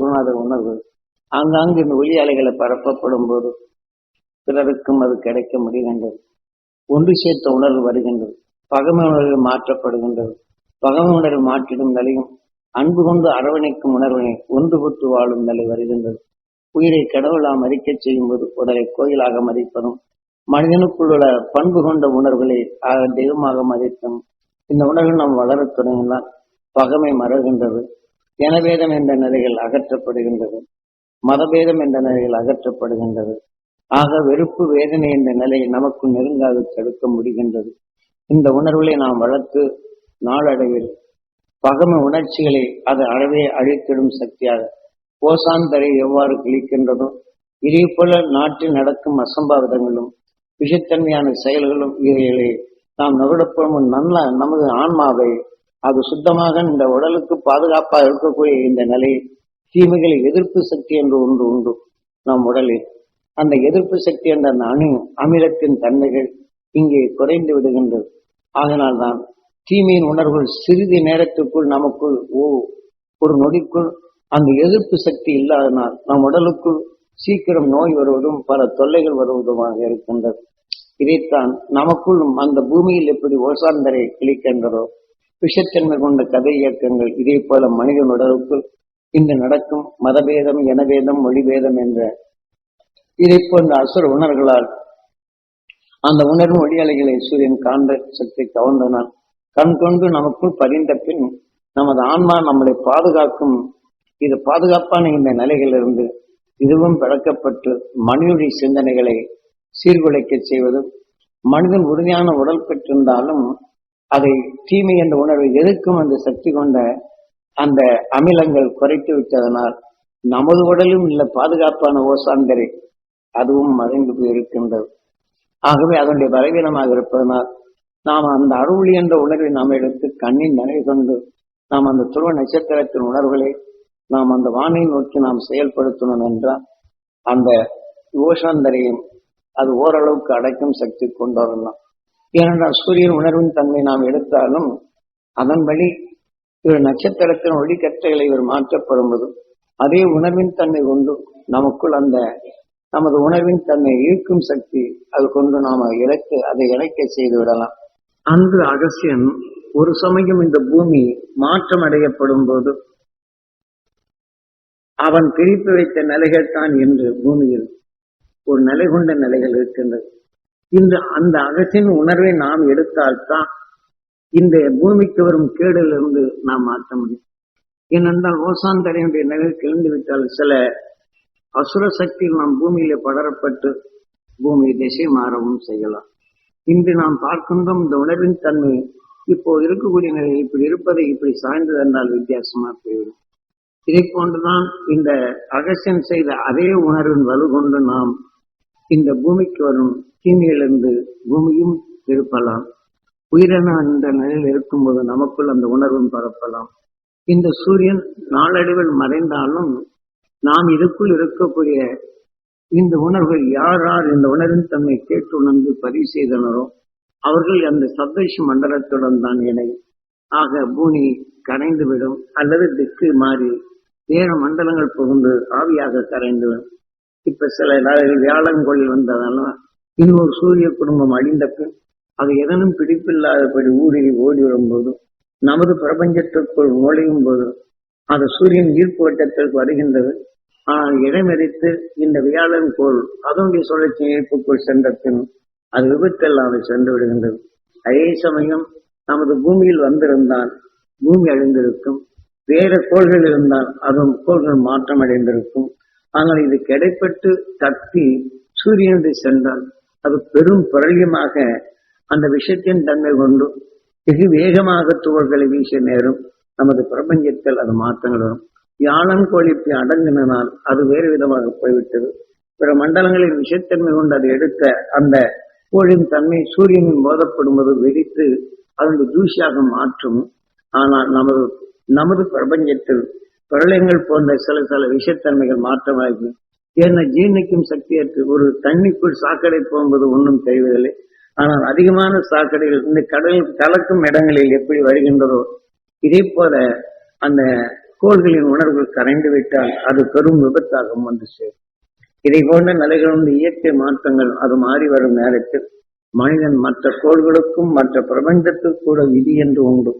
குருநாதர் உணர்வு. ஆங்காங்கு இந்த ஒலி அலைகளை பரப்பப்படும் போது பிறருக்கும் அது கிடைக்க முடிகின்றது. ஒன்று சேர்த்த உணர்வு வருகின்றது. பகமை உணர்வு மாற்றப்படுகின்றது. பகமை உணர்வு மாற்றிடும் நிலையும் அன்பு கொண்டு அரவணைக்கும் உணர்வினை ஒன்றுபட்டு வாழும் நிலை வருகின்றது. உயிரை கடவுளாம் மதிக்கச் செய்யும் போது உடலை கோயிலாக மதிப்பதும் மனிதனுக்குள் உள்ள பண்பு கொண்ட உணர்வுகளை தெய்வமாக மதித்தும் இந்த உணர்வு நாம் வளரத் தொடங்கினால் பகமை மறகின்றது. இனபேதம் என்ற நிலைகள் அகற்றப்படுகின்றது. மதபேதம் என்ற நிலைகள் அகற்றப்படுகின்றது. ஆக வெறுப்பு வேதனை என்ற நிலையை நமக்கு நெருங்காது தடுக்க முடிகின்றது. இந்த உணர்வுகளை நாம் வளர்த்து நாளடைவில் பகம உணர்ச்சிகளை அது அறவே அழித்திடும் சக்தியாக கோசாந்தரை எவ்வாறு கிழிக்கின்றதோ இதே போல நாட்டில் நடக்கும் அசம்பாவிதங்களும் விஷத்தன்மையான செயல்களும் இவைகளை நாம் நுகரப்படும் நல்ல நமது ஆன்மாவை அது சுத்தமாக இந்த உடலுக்கு பாதுகாப்பாக இருக்கக்கூடிய இந்த நிலை தீமைகளை எதிர்ப்பு சக்தி என்று ஒன்று உண்டு நம் உடலில். அந்த எதிர்ப்பு சக்தி என்ற அந்த அணு அமிலத்தின் தன்மைகள் இங்கே குறைந்து விடுகின்றது. ஆதனால்தான் தீமையின் உணர்வுகள் சிறிது நேரத்துக்குள் நமக்குள் ஓ ஒரு நொடிக்குள் அந்த எதிர்ப்பு சக்தி இல்லாதனால் நம் உடலுக்குள் சீக்கிரம் நோய் வருவதும் பல தொல்லைகள் வருவதுமாக இருக்கின்றது. இதைத்தான் நமக்குள்ளும் அந்த பூமியில் எப்படி ஓசாந்தரை கிழிக்கின்றதோ விஷத்தன்மை கொண்ட கதை இயக்கங்கள் இதே போல மனிதன் உடலுக்குள் இன்று நடக்கும் மதபேதம் இனபேதம் மொழிபேதம் என்ற இதை போன்ற அசுர உணர்களால் அந்த உணர்வு ஒளியலைகளை சூரியன் காந்த சக்தி கவர்ந்தனால் கண் கொண்டு நமக்குள் பதிந்த பின் நமது ஆன்மா நம்மளை பாதுகாக்கும் இது பாதுகாப்பான இந்த நிலைகளிலிருந்து இதுவும் பிளக்கப்பட்டு மனிதனுடைய சிந்தனைகளை சீர்குலைக்க செய்வதும் மனிதன் உறுதியான உடல் பெற்றிருந்தாலும் அதை தீமை என்ற உணர்வை எதிர்க்கும் அந்த சக்தி கொண்ட அந்த அமிலங்கள் குறைத்து விட்டதனால் நமது உடலும் இல்லை பாதுகாப்பான ஓசாந்தரை அதுவும் மறைந்து போயிருக்கின்றது. ஆகவே அதனுடைய பலவீனமாக இருப்பதனால் நாம் அந்த அருள் என்ற உணர்வை நாம் எடுத்து கண்ணின் நினைவு கொண்டு நாம் அந்த துருவ நட்சத்திரத்தின் உணர்வுகளை நாம் அந்த வானை நோக்கி நாம் செயல்படுத்தணும் என்றால் அந்த ஓஷாந்தரையும் அது ஓரளவுக்கு அடைக்கும் சக்தி கொண்டு வரலாம் ஏனென்றால் சூரியன் உணர்வின் தன்மை நாம் எடுத்தாலும் அதன்படி இவர் நட்சத்திரத்தின் ஒளிக்கற்றைகளை இவர் மாற்றப்படும் போது அதே உணர்வின் தன்மை கொண்டு நமக்குள் அந்த நமது உணர்வின் தன்மை ஈர்க்கும் சக்தி அது கொண்டு நாம இழைத்து அதை இழைக்க செய்து விடலாம். அன்று அகசியன் ஒரு சமயம் இந்த பூமி மாற்றம் அடையப்படும் போது அவன் பிரித்து வைத்த நிலைகள் தான் என்று பூமியில். ஒரு நிலை கொண்ட நிலைகள் இருக்கின்றது. இந்த அந்த அரசின் உணர்வை நாம் எடுத்தால்தான் இந்த பூமிக்கு வரும் கேடிலிருந்து நாம் மாற்ற முடியும். ஏனென்றால் ஓசாந்தரையுடைய நிலை கிளந்து விட்டால் சில அசுர சக்தி நாம் பூமியில படரப்பட்டு பூமி திசை மாறவும் செய்யலாம். இன்று நாம் பார்க்கின்றோம் இந்த உணர்வின் தன்மை இப்போ இருக்கக்கூடிய நிலை இப்படி இருப்பதை இப்படி சாய்ந்தது என்றால் வித்தியாசமா போயிடும் இதை போன்றுதான் இந்த அகசியன் செய்த அதே உணர்வின் வலு கொண்டு நாம் இந்த பூமிக்கு வரும் தீமையிலிருந்து பூமியும் இருப்பலாம் உயிரென இந்த நிலையில் இருக்கும்போது நமக்குள் அந்த உணர்வும் பரப்பலாம். இந்த சூரியன் நாளடைவில் மறைந்தாலும் நாம் இதுக்குள் இருக்கக்கூடிய இந்த உணர்வுகள் யார் யார் இந்த உணர்வின் தன்மை கேட்டு உணர்ந்து பதிவு செய்தனரோ அவர்கள் அந்த சப்தேஷ மண்டலத்துடன் தான் இணை. ஆக பூமி கரைந்துவிடும் அல்லது திக்கு மாறி வேறு மண்டலங்கள் புகுந்து ஆவியாக கரைந்துவிடும். இப்ப சில வியாழன் கோயில் வந்ததெல்லாம் இன்னொரு சூரிய குடும்பம் அழிந்த பின் அது எதனும் பிடிப்பில்லாதபடி ஊரில் ஓடி வரும்போது நமது பிரபஞ்சத்திற்குள் நுழையும் போது அது சூரியன் ஈர்ப்பு வட்டத்திற்கு வருகின்றது. ஆனால் இடமெறித்து இந்த வியாழன் கோள் அதனுடைய சுழற்சி ஈர்ப்புக்குள் சென்ற பின் அது விபத்தெல்லாம் சென்று விடுகின்றது. அதே சமயம் நமது பூமியில் வந்திருந்தால் பூமி அழிந்திருக்கும் வேறு கோள்கள் இருந்தால் அதுவும் கோள்கள் மாற்றம் அடைந்திருக்கும் ஆனால் இது கிடைப்பட்டு தப்பி சூரியனுடைய சென்றால் அது பெரும் பிரளயமாக அந்த விஷத்தின் தன்மை கொண்டு வெகு வேகமாக துகள்களை வீச நேரும் நமது பிரபஞ்சத்தில் அது மாற்றங்கள் வரும். யாழன் கோழிப்பை அடங்கினால் அது வேறு விதமாக போய்விட்டது. பிற மண்டலங்களில் விஷத்தன்மை கொண்டு அதை எடுத்த அந்த கோழின் தன்மை சூரியனின் போதப்படும்போது வெடித்து அதனுடைய தூசியாக மாற்றும். ஆனால் நமது நமது பிரபஞ்சத்தில் பிரளயங்கள் போன்ற சில சில விஷத்தன்மைகள் மாற்றமாகி ஏன்னா ஜீர்ணிக்கும் சக்தி ஏற்று ஒரு தண்ணிக்குள் சாக்கடை போகும்போது ஒன்றும் தெரிவதில்லை ஆனால் அதிகமான சாக்கடைகள் இந்த கடல் கலக்கும் இடங்களில் எப்படி வருகின்றதோ இதே போல அந்த கோள்களின் உணர்வுகள் கரைந்து விட்டால் அது பெரும் விபத்தாகவும் வந்து சேரும். இதை போன்ற நிலைகள் இயற்கை மாற்றங்கள் அது மாறி வரும் நேரத்தில் மனிதன் மற்ற கோள்களுக்கும் மற்ற பிரபஞ்சத்துக்கும் கூட விதி என்று உண்டு.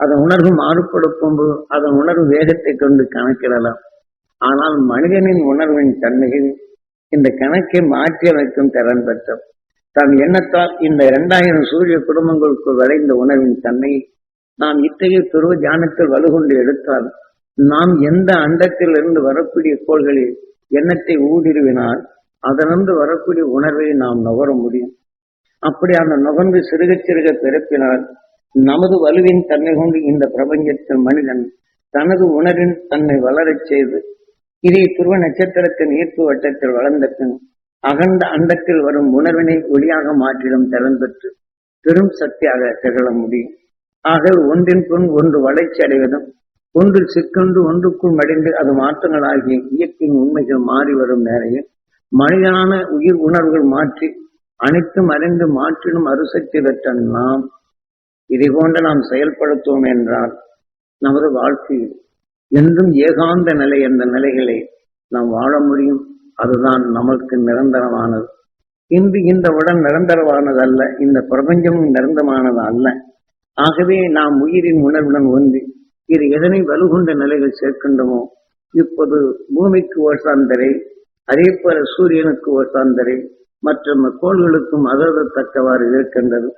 அதன் உணர்வு மாறுபடும் போது அதன் உணர்வு வேகத்தை கொண்டு கணக்கிடலாம். ஆனால் மனிதனின் உணர்வின் தன்மையில் இந்த கணக்கை மாற்றி அமைக்கும் திறன் பெற்ற தன் எண்ணத்தால் இந்த இரண்டாயிரம் சூரிய குடும்பங்களுக்குள் விளைந்த உணர்வின் தன்மையை நாம் இத்தகைய துருவ தியானத்தில் வலுகொண்டு எடுத்தால் நாம் எந்த அண்டத்திலிருந்து வரக்கூடிய கோள்களில் எண்ணத்தை ஊடுருவினால் அதனிருந்து வரக்கூடிய உணர்வை நாம் நுகர முடியும். அப்படி அந்த நுகர்ந்து சிறுக சிறுக பிறப்பினால் நமது வலுவின் தன்மை கொண்டு இந்த பிரபஞ்சத்தில் மனிதன் தனது உணர்வின் தன்னை வளரச் செய்து இதை துருவ நட்சத்திரத்தின் ஈர்ப்பு வட்டத்தில் வளர்ந்த பின் அகண்ட அண்டத்தில் வரும் உணர்வினை ஒளியாக மாற்றிடும் திறன் பெற்று பெரும் சக்தியாக திகழ முடியும். ஆக ஒன்றின் பின் ஒன்று வளர்ச்சி அடைவதும் ஒன்று சிக்கொண்டு ஒன்றுக்குள் மடிந்து அது மாற்றங்களாகிய இயற்கையின் உண்மைகள் மாறி வரும் நேரையில் மனிதனான உயிர் உணர்வுகள் மாற்றி அனைத்தும் அறிந்து மாற்றிடும் அருசக்தி பெற்ற நாம் இதை போன்று நாம் செயல்படுத்துவோம் என்றால் நமது வாழ்க்கையில் என்றும் ஏகாந்த நிலை என்ற நிலைகளை நாம் வாழ முடியும். அதுதான் நமக்கு நிரந்தரமானது. இன்று இந்த உடன் நிரந்தரமானது அல்ல இந்த பிரபஞ்சமும் நிரந்தரமானது அல்ல ஆகவே நாம் உயிரின் உணர்வுடன் ஒன்றி இது எதனை வலுகொண்ட நிலைகள் சேர்க்கின்றமோ இப்போது பூமிக்கு ஓசாந்தரை அதே போல சூரியனுக்கு ஓசாந்தரை மற்றும் கோள்களுக்கும் அதற்கு தக்கவாறு இருக்கின்றது.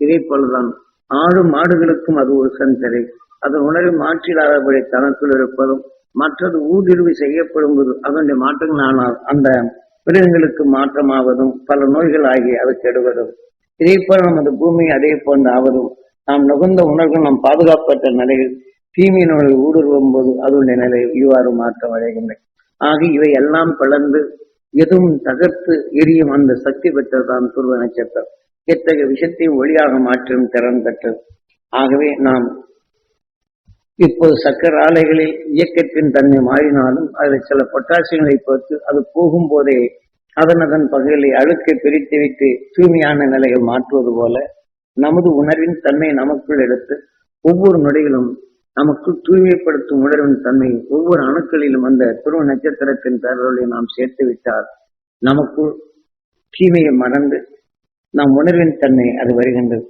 இதே போலதான் ஆடு மாடுகளுக்கும் அது ஒரு சந்தரை. அதன் உணர்வை மாற்றிடாதபடி தனக்குள் இருப்பதும் மற்றது ஊடுருவி செய்யப்படும் போது அதனுடைய மாற்றங்கள் ஆனால் அந்த விலங்குகளுக்கு மாற்றமாவதும் பல நோய்கள் ஆகி அது கெடுவதும். இதே போல நமது பூமி அதே போன்று ஆவதும். நாம் நுகர்ந்த உணர்வு நாம் பாதுகாப்பற்ற நிலையில் தீமையினுடைய ஊடுருவும் போது அதனுடைய நிலை இவ்வாறு மாற்றம் அடைகின்றன. ஆக இவை எல்லாம் பிளந்து எதுவும் தகர்த்து எரியும் அந்த சக்தி பெற்றதுதான் துருவ நட்சத்திரம். இத்தகைய விஷயத்தை ஒளியாக மாற்றும் திறன் பெற்றது. ஆகவே நாம் இப்போது சக்கர ஆலைகளில் இயக்கத்தின் தன்மை மாறினாலும் அதில் சில பொட்டாசியங்களை பொறுத்து அது போகும்போதே அதன் அதன் பகுதிகளை அழுக்கை பிரித்து விட்டு தூய்மையான நிலையை மாற்றுவது போல நமது உணர்வின் தன்மை நமக்குள் எடுத்து ஒவ்வொரு நொடிகளும் நமக்குள் தூய்மைப்படுத்தும் உணர்வின் தன்மை ஒவ்வொரு அணுக்களிலும் அந்த துருவ நட்சத்திரத்தின் தகவலை நாம் சேர்த்து விட்டால் நமக்குள் தீமையை மறந்து நாம் உணர்வின் தன்மை அது வருகின்றது.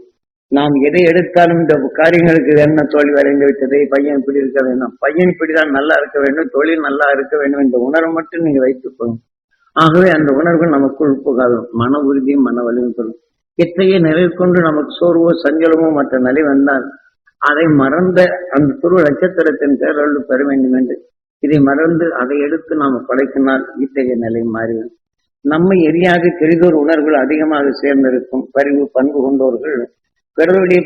நாம் எதை எடுத்தாலும் இந்த காரியங்களுக்கு என்ன தோல்வி அடைந்து விட்டது? பையன் இப்படி இருக்க வேண்டும் பையன் இப்படிதான் நல்லா இருக்க வேண்டும். தொழில் நல்லா இருக்க வேண்டும் இந்த உணர்வு மட்டும் நீங்க வைத்துக் கொள்ளும். ஆகவே அந்த உணர்வு நமக்குள் புகாது. மன உறுதியும் மன வலிமையும் சொல்லும் இத்தகைய நிலை கொண்டு நமக்கு சோர்வோ சஞ்சலமோ மற்ற நிலை வந்தால் அதை மறந்த அந்த துருவ நட்சத்திரத்தின் பேரொழு பெற வேண்டும் என்று. இதை மறந்து அதை எடுத்து நாம் படைக்கினால் இத்தகைய நிலை மாறிவிடும். நம்மை எரியாது பெரிதோர் உணர்வுகள் அதிகமாக சேர்ந்திருக்கும். பரிவு பண்பு கொண்டோர்கள் பிறருடைய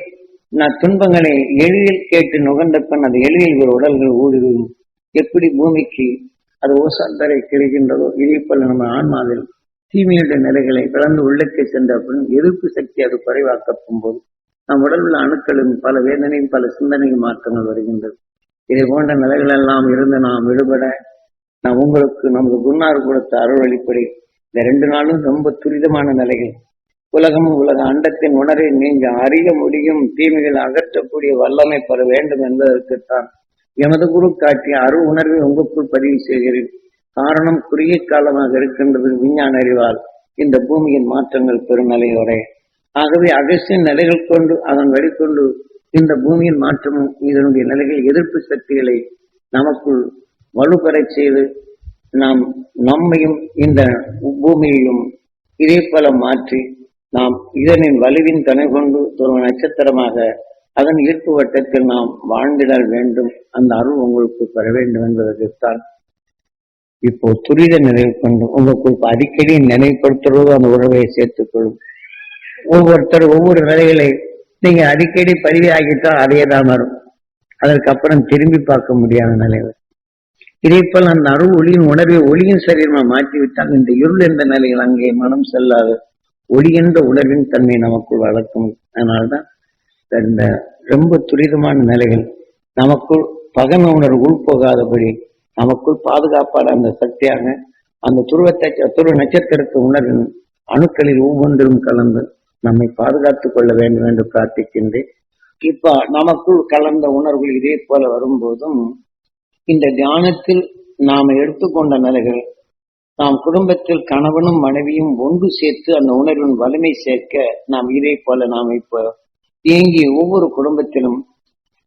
ந- துன்பங்களை எளிதில் கேட்டு நுகர்ந்த பின் அது எளிதில் ஒரு உடல்கள் ஊடுருவும் எப்படி பூமிக்கு அது ஓசாந்தரை கிடைக்கின்றதோ இதே போல நம்ம ஆன்மாவில் தீமையுடைய நிலைகளை பிளந்து உள்ளத்தை சென்ற பின் எதிர்ப்பு சக்தி அது குறைவாக்கப்படும் போது நம் உடல் உள்ள அணுக்களும் பல வேதனையும் பல சிந்தனையும் மாற்றங்கள் வருகின்றது. இதை போன்ற நிலைகள் எல்லாம் இருந்து நாம் விடுபட நான் உங்களுக்கு நமது குன்னார் கொடுத்த அருள் அளிப்படை இந்த ரெண்டு நாளும் ரொம்ப துரிதமான நிலைகள். உலகமும் உலக அண்டத்தின் உணரை நீங்க அறிய முடியும். தீமைகள் அகற்றக்கூடிய வல்லமை பெற வேண்டும் என்பதற்குத்தான் எமது குரு காட்டிய அருள் உணர்வை உங்களுக்குள் பதிவு செய்கிறேன். காரணம் குறுகிய காலமாக இருக்கின்றது விஞ்ஞான அறிவால். இந்த பூமியின் மாற்றங்கள் பெருநிலையோட ஆகவே அகசியின் நிலைகள் கொண்டு அதன் வெளிக்கொண்டு இந்த பூமியின் மாற்றமும் இதனுடைய நிலைகள் எதிர்ப்பு சக்திகளை நமக்குள் வலுப்பெறச் செய்து நாம் நம்மையும் இந்த பூமியையும் இதே போல மாற்றி நாம் இதனின் வலுவின் துணை கொண்டு ஒரு நட்சத்திரமாக அதன் ஈர்ப்பு வட்டத்தில் நாம் வாழ்ந்திடல் வேண்டும். அந்த அருள் உங்களுக்கு பெற வேண்டும் என்பதற்குத்தான் இப்போ துரித நினைவு கொண்டு உங்களுக்கு அடிக்கடி நினைவுபடுத்துறதோ அந்த உறவை சேர்த்துக்கொள்ளும் ஒவ்வொருத்தர் ஒவ்வொரு நிலைகளை நீங்க அடிக்கடி பதிவாகிட்டால் அதே தான் வரும். அதற்கப்புறம் திரும்பி பார்க்க முடியாத நிலைகள் வரும் அந்த அருள் ஒளியின் உணர்வை ஒளியின் சரீரமா மாற்றிவிட்டால் இந்த இருள் என்ற நிலையில் அங்கே மனம் செல்லாது ஒளி என்ற உணர்வின் தன்மை நமக்குள் வளர்க்கும். அதனால்தான் இந்த ரொம்ப துரிதமான நிலைகள் நமக்குள் பகன உணர்வு உள்போகாதபடி நமக்குள் பாதுகாப்பான அந்த சக்தியாக அந்த துருவத்தை துருவ நட்சத்திரத்து உணர்வின் அணுக்களில் ஒவ்வொன்றிலும் கலந்து நம்மை பாதுகாத்துக் கொள்ள வேண்டும் என்று பிரார்த்திக்கின்றேன். இப்ப நமக்குள் கலந்த உணர்வுகள் இதே போல வரும்போதும் இந்த தியானத்தில் நாம் எடுத்துக்கொண்ட நிலைகள் நாம் குடும்பத்தில் கணவனும் மனைவியும் ஒன்று சேர்த்து அந்த உணர்வின் வலிமை சேர்க்க நாம் இதே போல நாம் இப்போ இயங்கிய ஒவ்வொரு குடும்பத்திலும்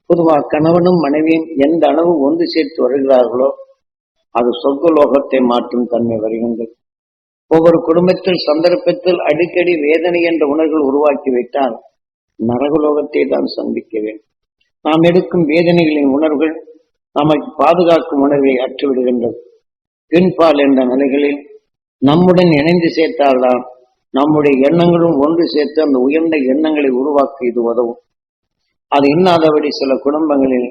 பொதுவாக கணவனும் மனைவியும் எந்த அளவு ஒன்று சேர்த்து வருகிறார்களோ அது சொர்க்கலோகத்தை மாற்றும் தன்மை வருகின்றது. ஒவ்வொரு குடும்பத்தில் சந்தர்ப்பத்தில் அடிக்கடி வேதனை என்ற உணர்வுகள் உருவாக்கிவிட்டால் நரகலோகத்தை தான் சந்திக்க வேண்டும். நாம் எடுக்கும் வேதனைகளின் உணர்வுகள் நம்மை பாதுகாக்கும் உணர்வை அற்றுவிடுகின்றது பின்பால் என்ற நிலைகளில் நம்முடன் இணைந்து சேர்த்தால்தான் நம்முடைய எண்ணங்களும் ஒன்று சேர்த்து அந்த உயர்ந்த எண்ணங்களை உருவாக்க இது உதவும். அது இன்னாதபடி சில குடும்பங்களில்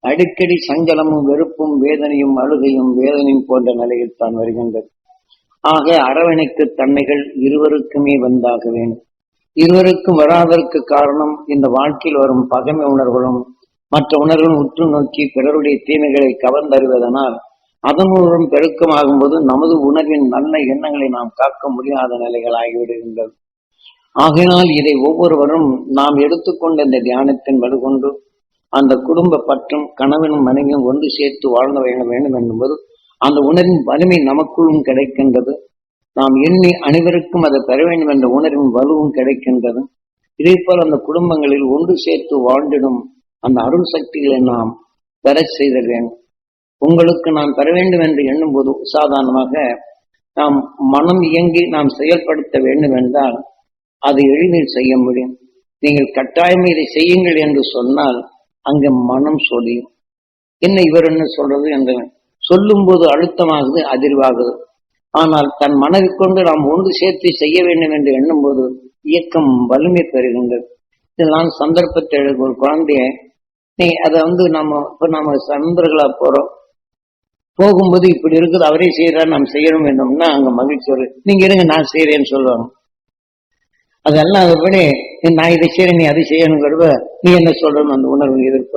அடிக்கடி சஞ்சலமும் வெறுப்பும் வேதனையும் அழுகையும் வேதனையும் போன்ற நிலையில் தான் வருகின்றது. ஆக அரவணைக்கு தன்மைகள் இருவருக்குமே வந்தாக வேண்டும். இருவருக்கும் வராதற்கு காரணம் இந்த வாழ்க்கையில் வரும் பகைமை உணர்வுகளும் மற்ற உணர்வுகளும் உற்று நோக்கி பிறருடைய தீமைகளை கவர்ந்தறிவதனால் அதன் மூலம் பெருக்கமாகும் போது நமது உணர்வின் நல்ல எண்ணங்களை நாம் காக்க முடியாத நிலைகள் ஆகிவிடுகின்றது ஆகையினால் இதை ஒவ்வொருவரும் நாம் எடுத்துக்கொண்ட இந்த தியானத்தின் வலுகொண்டு அந்த குடும்ப பற்றும் கணவனும் மனைவியும் ஒன்று சேர்த்து வாழ்ந்து வேண்ட வேண்டும் என்பது அந்த உணர்வின் வலிமை நமக்குள்ளும் கிடைக்கின்றது. நாம் எண்ணி அனைவருக்கும் அதை பெற வேண்டும் என்ற உணர்வின் வலுவும் கிடைக்கின்றது. இதே போல் அந்த குடும்பங்களில் ஒன்று சேர்த்து வாழ்ந்திடும் அந்த அருள் சக்திகளை நாம் பெற செய்தல் வேண்டும் உங்களுக்கு நாம் பெற வேண்டும் என்று எண்ணும் போது சாதாரணமாக நாம் மனம் இயங்கி நாம் செயல்படுத்த வேண்டும் என்றால் அதை எளிதில் செய்ய முடியும். நீங்கள் கட்டாயம் இதை செய்யுங்கள் என்று சொன்னால் அங்கே மனம் சொல்லியும் என்ன இவர் என்ன சொல்றது என்று சொல்லும் போது அழுத்தமாகுது அதிர்வாகுது. ஆனால் தன் மனதை கொண்டு நாம் ஒன்று சேர்த்து செய்ய வேண்டும் என்று எண்ணும் போது இயக்கம் வலிமை பெறுகின்றது. இதெல்லாம் சந்தர்ப்பத்தை ஒரு குழந்தைய நீ அதை வந்து நம்ம இப்ப நம்ம நண்பர்களா போறோம். போகும்போது இப்படி இருக்குது அவரே செய்யறா நாம் செய்யணும் வேணும்னா அங்க மகிழ்ச்சி வரும் நீங்க இருங்க நான் செய்யறேன்னு சொல்லுவாங்க. அதெல்லாம் அதுபடி நான் இதை செய்யறேன் நீ அதை செய்யணுங்கிறத நீ என்ன சொல்றன்னு அந்த உணர்வு எதிர்ப்பு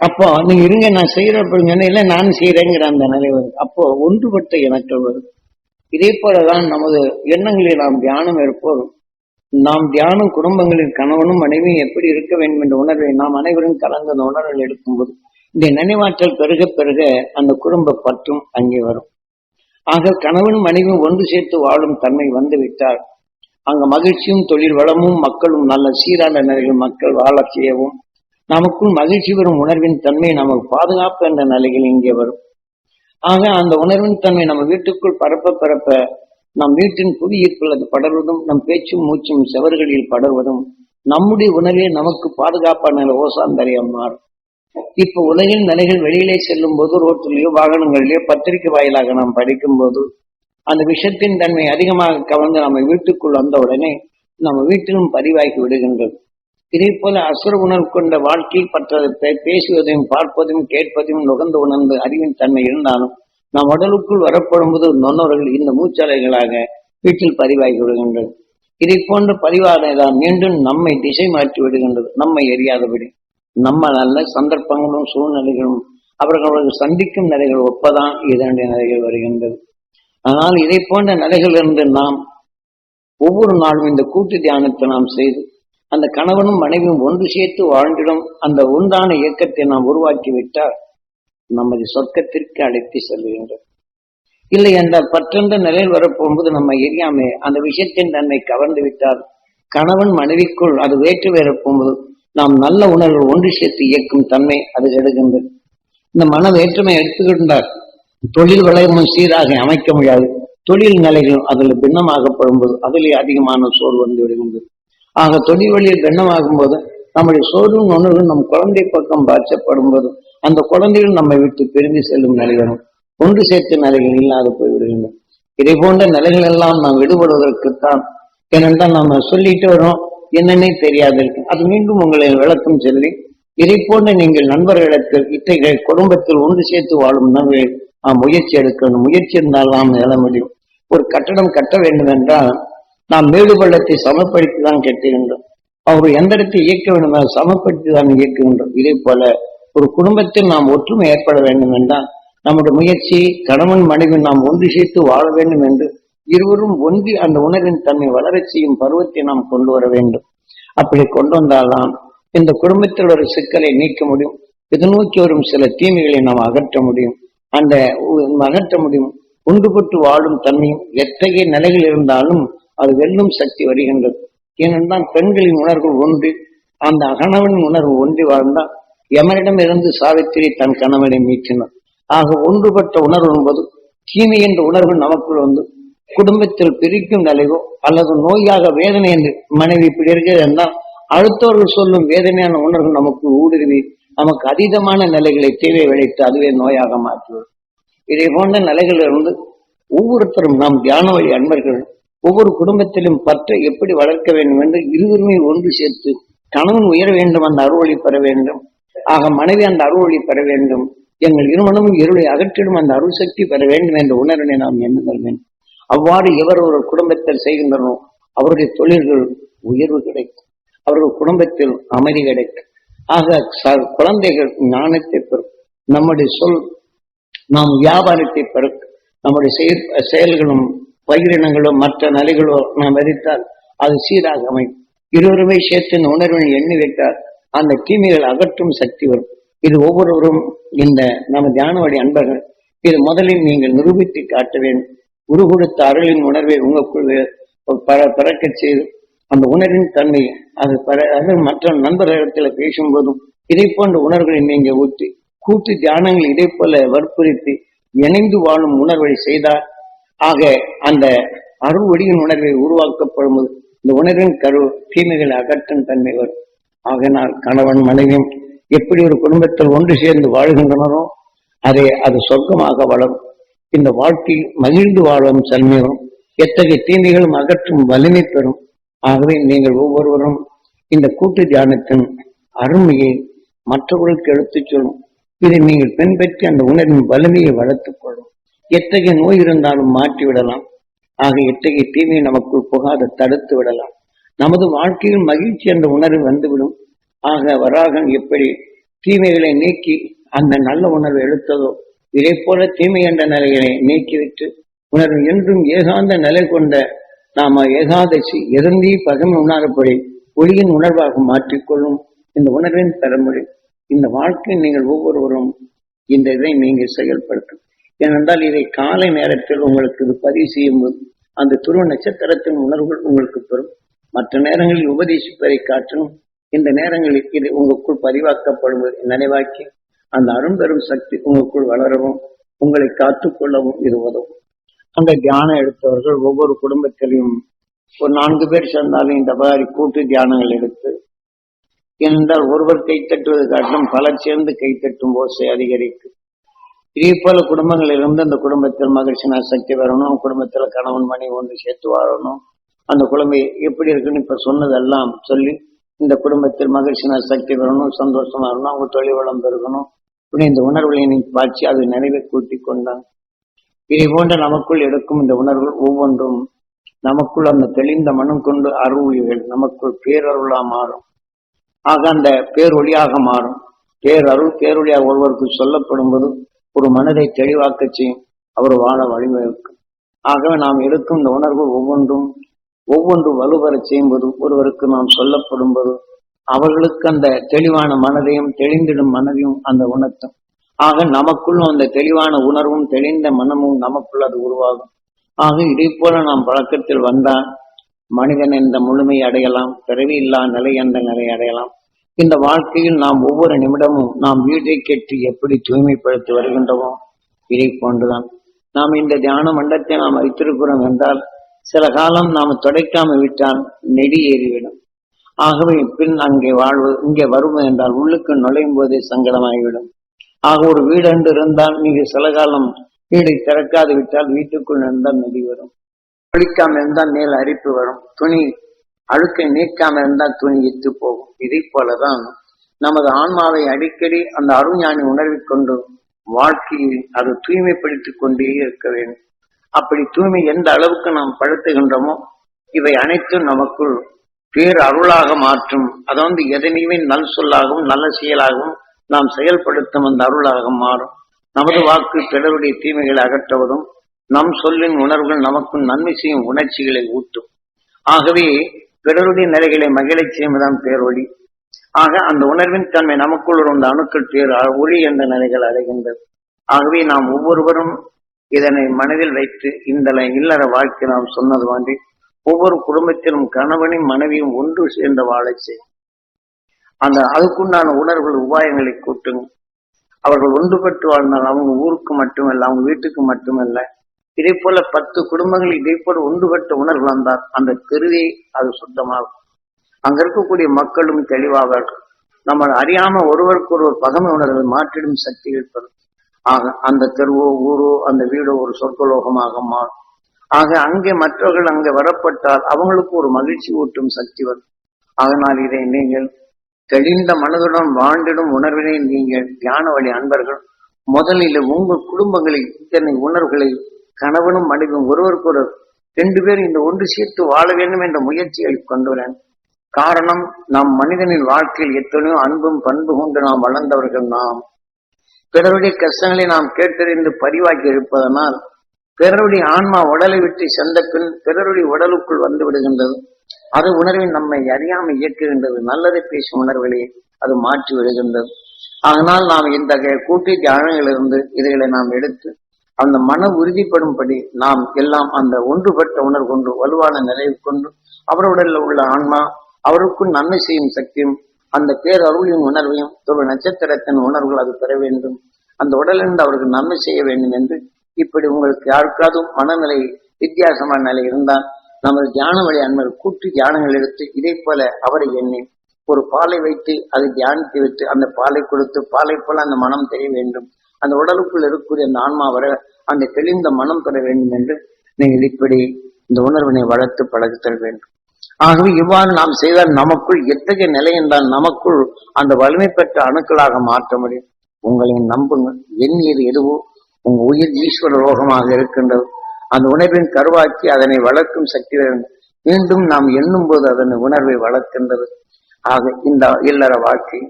அப்போ நீங்க இருங்க நான் செய்யற செய்யறப்ப இல்லை நானும் செய்யறேங்கிற அந்த நிலை வருது. அப்போ ஒன்றுபட்ட இணக்கம் வருது. இதே போலதான் நமது எண்ணங்களை நாம் தியானம் இருப்போம் நாம் தியானம் குடும்பங்களில் கணவனும் மனைவியும் எப்படி இருக்க வேண்டும் என்ற உணர்வை நாம் அனைவரும் கலந்து அந்த உணர்வுகள் எடுக்கும்போது இந்த நினைவாற்றல் பெருக பெருக அந்த குடும்ப பற்றும் அங்கே வரும். ஆக கணவன் மனைவியும் ஒன்று சேர்த்து வாழும் தன்மை வந்துவிட்டால் அங்க மகிழ்ச்சியும் தொழில் வளமும் மக்களும் நல்ல சீரான நிலையில் மக்கள் வாழ செய்யவும் நமக்குள் மகிழ்ச்சி வரும் உணர்வின் தன்மை நமக்கு பாதுகாப்பு என்ற நிலையில் இங்கே வரும். ஆக அந்த உணர்வின் தன்மை நம்ம வீட்டுக்குள் பரப்ப பரப்ப நம் வீட்டின் புவியீர்ப்பில் அது படர்வதும் நம் பேச்சும் மூச்சும் செவர்களில் படர்வதும் நம்முடைய உணவே நமக்கு பாதுகாப்பான ஓசாந்தரியம் மாறும் இப்ப உலகின் நிலைகள் வெளியிலே செல்லும் போது ரோட்டிலேயோ வாகனங்களிலேயோ பத்திரிகை வாயிலாக நாம் படிக்கும் போது அந்த விஷயத்தின் தன்மை அதிகமாக கவர்ந்து நம்ம வீட்டுக்குள் வந்த உடனே நம்ம வீட்டிலும் பதிவாகி விடுகின்றது. இதே போல அசுர உணர்வு கொண்ட வாழ்க்கை பற்ற பேசுவதையும் பார்ப்பதையும் கேட்பதையும் நுகர்ந்து உணர்ந்து அறிவின் தன்மை இருந்தாலும் நம் உடலுக்குள் வரப்படும் போது நொன்னவர்கள் இந்த மூச்சலைகளாக வீட்டில் பதிவாகி விடுகின்றது. இதை போன்ற பதிவானதான் மீண்டும் நம்மை திசை மாற்றி விடுகின்றது. நம்மை எரியாதபடி. நம்ம நல்ல சந்தர்ப்பங்களும் சூழ்நிலைகளும் அவர்களுக்கு சந்திக்கும் நிலைகள் ஒப்பதான் இதனுடைய நிலைகள் வருகின்றது. ஆனால் இதை போன்ற நிலைகளிலிருந்து நாம் ஒவ்வொரு நாளும் இந்த கூட்டு தியானத்தை நாம் செய்து அந்த கணவனும் மனைவியும் ஒன்று சேர்த்து வாழ்ந்திடும் அந்த உண்டான இயக்கத்தை நாம் உருவாக்கி விட்டால் நமது சொர்க்கத்திற்கு அழைத்து செல்கின்றது இல்லை என்றால் பற்றென்ற நிலையில் வரப்போகும்போது நம்ம எரியாமே அந்த விஷயத்தின் தன்னை கவர்ந்து விட்டால் கணவன் மனைவிக்குள் அது வேற்று வேறப்போகும்போது நாம் நல்ல உணர்வு ஒன்று சேர்த்து இயக்கும் தன்மை அது எடுக்கின்றது இந்த மன வேற்றுமை எடுத்துக்கொண்டால் தொழில் வளையமும் சீராக அமைக்க முடியாது. தொழில் நிலைகள் அதில் பின்னமாகப்படும் போது அதிலே அதிகமான சோறு வந்து விடுகின்றது. ஆக தொழில் வழியில் பின்னமாகும் போது நம்முடைய சோறும் உணர்வு நம் குழந்தை பக்கம் பாய்ச்சப்படும் போது அந்த குழந்தைகள் நம்மை விட்டு பிரிந்து செல்லும் நிலைகளும் ஒன்று சேர்த்த நிலைகள் இல்லாது போய்விடுகின்றன. இதை போன்ற நிலைகள் எல்லாம் நாம் விடுபடுவதற்குத்தான் ஏனென்றால் நம்ம சொல்லிட்டு வரோம். என்னன்னே தெரியாது. இருக்கு அது மீண்டும் உங்களை விளக்கம் சொல்லி இதை போன்ற நீங்கள் நண்பர்களுக்கு இத்தகைய குடும்பத்தில் ஒன்று சேர்த்து வாழும் நபரை நாம் முயற்சி எடுக்கணும் முயற்சி இருந்தால் நாம் எழ முடியும். ஒரு கட்டடம் கட்ட வேண்டும் என்றால் நாம் மேடு பள்ளத்தை சமப்படுத்தி தான் கட்டுகின்றோம். அவர் எந்த இடத்தை இயக்க வேண்டும் சமப்படுத்தி தான் இயக்குகின்றோம் இதே போல ஒரு குடும்பத்தில் நாம் ஒற்றுமை ஏற்பட வேண்டும் என்றால் நம்முடைய முயற்சி கணவன் மனைவி நாம் ஒன்று சேர்த்து வாழ வேண்டும் என்று இருவரும் ஒன்றி அந்த உணர்வின் தன்மை வளரச் செய்யும் பருவத்தை நாம் கொண்டு வர வேண்டும். அப்படி கொண்டு வந்தால்தான் இந்த குடும்பத்தில் ஒரு சிக்கலை நீக்க முடியும். இது நோக்கி வரும் சில தீமைகளை நாம் அகற்ற முடியும். அந்த அகற்ற முடியும். ஒன்றுபட்டு வாழும் தன்மையும் எத்தகைய நிலையில் இருந்தாலும் அது வெல்லும் சக்தி வருகின்றது. ஏனென்றால் பெண்களின் உணர்வு ஒன்று அந்த கணவனின் உணர்வு ஒன்றி வாழ்ந்தால் எமனிடம் இருந்து சாவித்திரி தன் கணவனை மீட்டினார். ஆக ஒன்றுபட்ட உணர்வு என்பது தீமை என்ற உணர்வு நமக்குள் வந்து குடும்பத்தில் பிரிக்கும் நிலையோ அல்லது நோயாக வேதனை என்று மனைவி இப்படி இருக்கிறது என்றால் அடுத்தவர்கள் சொல்லும் வேதனையான உணர்வு நமக்கு ஊடுருவி நமக்கு அதீதமான நிலைகளை தீவை விளைத்து அதுவே நோயாக மாற்றுவது. இதை போன்ற நிலைகளிலிருந்து ஒவ்வொருத்தரும் நாம் தியான வழி அன்பர்கள் ஒவ்வொரு குடும்பத்திலும் பற்றை எப்படி வளர்க்க வேண்டும் என்று இருவருமே ஒன்று சேர்த்து கணவன் உயர வேண்டும் அந்த அருள்வழி பெற வேண்டும். ஆக மனைவி அந்த அருள்வழி பெற வேண்டும். எங்கள் இருமணமும் இருளை அகற்றிடும் அந்த அருள் சக்தி பெற வேண்டும் என்ற உணர்வினை நாம் எண்ணுதல் வேண்டும் அவ்வாறு எவர் ஒரு குடும்பத்தில் செய்கின்றனோ அவருடைய தொழில்கள் உயர்வு கிடைக்கும். அவர்கள் குடும்பத்தில் அமைதி கிடைக்கும். ஆக ச- குழந்தைகள் ஞானத்தை பெறும். நம்முடைய சொல் நாம் வியாபாரத்தை பெற நம்முடைய செயல்களும் பயிரினங்களோ மற்ற நிலைகளோ நாம் விதித்தால் அது சீராக அமையும். இருவருமே சேர்த்து உணர்வின் எண்ணி வைத்தால் அந்த தீமைகள் அகற்றும் சக்தி வரும். இது ஒவ்வொருவரும் இந்த நம்ம தியான அன்பர்கள் இது முதலில் நீங்கள் நிரூபித்து காட்ட வேண்டும். குரு கொடுத்த அருளின் உணர்வை உங்களுக்குள் பர- பிறக்கச் செய்து அந்த உணர்வின் தன்மை அது அது மற்ற நண்பர்களிடத்தில் பேசும்போதும் இதை போன்ற உணர்வுகளை நீங்க ஊற்றி கூட்டு தியானங்கள் இதை போல வற்புறுத்தி இணைந்து வாழும் உணர்வை செய்தால் ஆக அந்த அருள் உணர்வை உருவாக்கப்படும் இந்த உணர்வின் கரு தீமைகளை அகற்றும் தன்மை வரும். ஆகையினால் கணவன் மனைவியும் எப்படி ஒரு குடும்பத்தில் ஒன்று சேர்ந்து வாழ்கின்றனரோ அதை அது சொர்க்கமாக வளரும். இந்த வாழ்க்கையில் மகிழ்ந்து வாழும் தன்மையும் எத்தகைய தீமைகளும் அகற்றும் வலிமை பெறும். ஆகவே நீங்கள் ஒவ்வொருவரும் இந்த கூட்டு தியானத்தின் அருமையை மற்றவர்களுக்கு எடுத்துச் சொல்லும். இதை நீங்கள் பின்பற்றி அந்த உணர்வின் வலிமையை வளர்த்துக் கொள்ளும். எத்தகைய நோய் இருந்தாலும் மாற்றி விடலாம் ஆக எத்தகைய தீமையை நமக்குள் புகாத தடுத்து விடலாம். நமது வாழ்க்கையில் மகிழ்ச்சி என்ற உணர்வு வந்துவிடும். ஆக வராகன் எப்படி தீமைகளை நீக்கி அந்த நல்ல உணர்வு எடுத்ததோ இதை போல தீமை என்ற நிலைகளை நீக்கிவிட்டு உணர்வு என்றும் ஏகாந்த நிலை கொண்ட நாம ஏகாதசி எருந்தி பகமை உணரப்படி ஒளியின் உணர்வாக மாற்றிக்கொள்ளும் இந்த உணர்வின் பெறமொழி இந்த வாழ்க்கையில் நீங்கள் ஒவ்வொருவரும் இந்த இதை நீங்கள் செயல்படுத்தும் ஏனென்றால் இதை காலை நேரத்தில் உங்களுக்கு இது பதிவு செய்யும் போது அந்த துருவ நட்சத்திரத்தின் உணர்வுகள் உங்களுக்கு பெறும். மற்ற நேரங்களில் உபதேசிப்பதை காட்டணும் இந்த நேரங்களில் இது உங்களுக்குள் பதிவாக்கப்படுவது நினைவாக்கி அந்த அரும்பெரும் சக்தி உங்களுக்குள் வளரவும் உங்களை காத்துக்கொள்ளவும் இது உதவும். அந்த தியானம் எடுத்தவர்கள் ஒவ்வொரு குடும்பத்திலையும் ஒரு நான்கு பேர் சேர்ந்தாலும் இந்த மாதிரி கூட்டு தியானங்கள் எடுத்து ஏனென்றால் ஒருவர் கைத்தட்டுவது காட்டிலும் பலர் சேர்ந்து கைத்தட்டும் ஓசை அதிகரிக்கும். இதே போல குடும்பங்கள் இருந்து அந்த குடும்பத்தில் மகிழ்ச்சினா சக்தி வரணும். குடும்பத்தில் கணவன் மணி ஒன்று சேர்த்து வாழணும். அந்த குழந்தை எப்படி இருக்குன்னு இப்ப சொன்னதெல்லாம் சொல்லி இந்த குடும்பத்தில் மகிழ்ச்சினா சக்தி வரணும் சந்தோஷமா இருக்கணும் அவங்க தொழில் வளம் பெருகணும். இப்படி இந்த உணர்வுகளை நீ பாய்ச்சி அது நினைவை கூட்டி கொண்டான். இதை போன்ற நமக்குள் எடுக்கும் இந்த உணர்வுகள் ஒவ்வொன்றும் நமக்குள் அந்த தெளிந்த மனம் கொண்டு அருள்கள் நமக்குள் பேரருளா மாறும். ஆக அந்த பேரொழியாக மாறும். பேரருள் பேரொழியாக ஒருவருக்கு சொல்லப்படும் போது ஒரு மனதை தெளிவாக்க செய்யும். அவர் வாழ வழிவகுக்கும் ஆகவே நாம் எடுக்கும் இந்த உணர்வு ஒவ்வொன்றும் ஒவ்வொன்று வலுவரச் செய்யும்போது ஒருவருக்கு நாம் சொல்லப்படும் போது அவர்களுக்கு அந்த தெளிவான மனதையும் தெளிந்திடும் மனதையும் அந்த உணர்த்தும். ஆக நமக்குள்ளும் அந்த தெளிவான உணர்வும் தெளிந்த மனமும் நமக்குள் அது உருவாகும். ஆக இதை போல நாம் பழக்கத்தில் வந்தால் மனிதன் என்ற முழுமை அடையலாம் பிறவி இல்லா நிலை என்ற நிலை அடையலாம். இந்த வாழ்க்கையில் நாம் ஒவ்வொரு நிமிடமும் நாம் வீட்டை கேட்டு எப்படி தூய்மைப்படுத்தி வருகின்றோமோ இதை போன்றுதான். நாம் இந்த தியான மண்டத்தை நாம் வைத்திருக்கிறோம் என்றால் சில காலம் நாம் துடைக்காமல் விட்டால் நெடி ஏறிவிடும். ஆகவே பின் அங்கே வாழ்வு இங்கே வருவது என்றால் உள்ளுக்கு நுழையும் போதே சங்கடமாகிவிடும். ஆக ஒரு வீடு என்று இருந்தால் நீங்க சில காலம் வீடை திறக்காது விட்டால் வீட்டுக்குள் இருந்தால் நெடி வரும். குளிக்காம இருந்தால் மேல் அரிப்பு வரும். துணி அழுக்கை நீக்காம இருந்தால் துணி போகும். இதை போலதான் நமது ஆன்மாவை அடிக்கடி அந்த அருஞானி உணர்விக் கொண்டு வாழ்க்கையில் அது தூய்மைப்படுத்திக் கொண்டே இருக்க வேண்டும். அப்படி தூய்மை எந்த அளவுக்கு நாம் படுத்துகின்றோமோ இவை அனைத்தும் நமக்குள் பேர் அருளாக மாற்றும். அதை வந்து எதனையுமே நல் சொல்லாகவும் நல்ல செயலாகவும் நாம் செயல்படுத்தும் அந்த அருளாக மாறும். நமது வாக்கு பிறருடைய தீமைகளை அகற்றுவதும் நம் சொல்லின் உணர்வுகள் நமக்கும் நன்மை செய்யும் உணர்ச்சிகளை ஊட்டும். ஆகவே பிறருடைய நிலைகளை மகிழச் செய்வதுதான் பேரொழி ஆக அந்த உணர்வின் தன்மை நமக்குள் இருந்த அணுக்கள் பேர் ஒளி என்ற நிலைகள் அடைகின்றது. ஆகவே நாம் ஒவ்வொருவரும் இதனை மனதில் வைத்து இந்த இல்லற வாழ்க்கை நாம் சொன்னது மாதிரி ஒவ்வொரு குடும்பத்திலும் கணவனும் மனைவியும் ஒன்று சேர்ந்த வாழை செய்யும். அந்த அதுக்குண்டான உணர்வுகள் உபாயங்களை கூட்டுங்க அவர்கள் ஒன்றுபட்டு வாழ்ந்தால் அவங்க ஊருக்கு மட்டுமல்ல அவங்க வீட்டுக்கு மட்டுமல்ல இதே போல பத்து குடும்பங்கள் இதே போல ஒன்றுபட்ட உணர்வு வந்தார் அந்த தெருவே அது சுத்தமாகும். அங்க இருக்கக்கூடிய மக்களும் தெளிவாவார்கள் நம்ம அறியாம ஒருவருக்கு ஒருவர் பகமை உணர்வு மாற்றிடும் சக்தி இருப்பது ஆக அந்த தெருவோ ஊரோ அந்த வீடோ ஒரு சொர்க்கலோகமாக மாறும். ஆக அங்கே மற்றவர்கள் அங்கே வரப்பட்டால் அவங்களுக்கு ஒரு மகிழ்ச்சி ஊட்டும் சக்தி வரும். அதனால் இதை நீங்கள் தெளிந்த மனதுடன் வாழ்ந்திடும் உணர்வினை நீங்கள் தியான வழி அன்பர்கள் முதலில் உங்கள் குடும்பங்களில் இத்தனை உணர்வுகளை கணவனும் மனைவியும் ஒருவருக்கொருவர் ரெண்டு பேரும் இந்த ஒன்று சேர்த்து வாழ வேண்டும் என்ற முயற்சிகளை கொண்டு வரேன் காரணம் நம் மனிதனின் வாழ்க்கையில் எத்தனையோ அன்பும் பண்பு கொண்டு நாம் வளர்ந்தவர்கள் நாம். பிறருடைய கஷ்டங்களை நாம் கேட்டறிந்து பதிவாக்கி இருப்பதனால் பிறருடைய ஆன்மா உடலை விட்டு சென்ற பின் பிறருடைய உடலுக்குள் வந்து விடுகின்றது. அது உணர்வை நம்மை அறியாமல் இயக்குகின்றது. நல்லதை பேசும் உணர்வுகளை அது மாற்றி விடுகின்றது. அதனால் நாம் இந்த கூட்டு தியானங்களிலிருந்து இதைகளை நாம் எடுத்து அந்த மன உறுதிப்படும்படி நாம் எல்லாம் அந்த ஒன்றுபட்ட உணர்வு கொண்டு வலுவான நிலையை கொண்டு அவருடைய உள்ள ஆன்மா அவருக்குள் நன்மை செய்யும் சக்தியும் அந்த பேரருளின் உணர்வையும் ஒரு நட்சத்திரத்தின் உணர்வுகள் அது பெற வேண்டும். அந்த உடலிருந்து அவருக்கு நன்மை செய்ய வேண்டும் என்று இப்படி உங்களுக்கு யாருக்காவது மனநிலை வித்தியாசமான நிலை இருந்தால் நமது தியான வழி அன்பர் கூட்டு தியானங்கள் எடுத்து இதே போல அவரை எண்ணி ஒரு பாலை வைத்து அதை தியானித்து விட்டு அந்த பாலை கொடுத்து பாலை போல அந்த மனம் தெரிய வேண்டும். அந்த உடலுக்குள் இருக்கக்கூடிய அந்த ஆன்மா வர அந்த தெளிந்த மனம் பெற வேண்டும் என்று நீங்கள் இப்படி இந்த உணர்வினை வளர்த்து பழகுத்தல் வேண்டும். ஆகவே இவ்வாறு நாம் செய்தால் நமக்குள் எத்தகைய நிலை என்றால் நமக்குள் அந்த வலிமை பெற்ற அணுக்களாக மாற்ற முடியும். உங்களை நம்புங்கள் எண்ணியது எதுவோ உங்க உயிர் ஈஸ்வர லோகமாக இருக்கின்றது. அந்த உணர்வின் கருவாக்கி அதனை வளர்க்கும் சக்தி வேண்டும் மீண்டும் நாம் எண்ணும் போது அதன் உணர்வை வளர்க்கின்றது. ஆக இந்த இல்லற வாழ்க்கை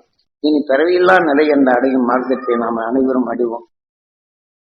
இனி பிறவியில்லா நிலை என்ற அடையும் மார்க்கத்தை நாம் அனைவரும் அடைவோம்.